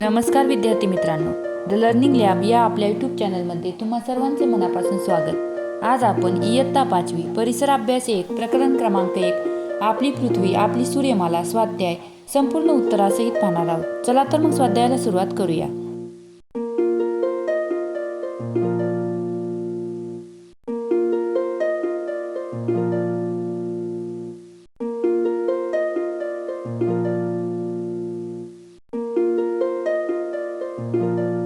नमस्कार विद्यार्थी मित्रांनो. द लर्निंग लॅब या आपल्या यूट्यूब चॅनलमध्ये तुम्हा सर्वांचे मनापासून स्वागत. आज आपण इयत्ता पाचवी परिसर अभ्यास एक प्रकरण क्रमांक एक आपली पृथ्वी आपली सूर्यमाला स्वाध्याय संपूर्ण उत्तरासहित पाहणार आहोत. चला तर मग स्वाध्यायाला सुरुवात करूया. you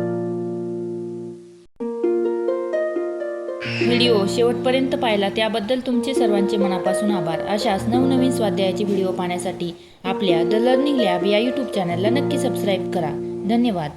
व्हिडिओ शेवटपर्यंत पाहिला त्याबद्दल तुमचे सर्वांचे मनापासून आभार. अशाच नवनवीन स्वाध्यायाचे व्हिडिओ पाहण्यासाठी आपल्या द लर्निंग लॅब या यूट्यूब चॅनलला नक्की सबस्क्राईब करा. धन्यवाद.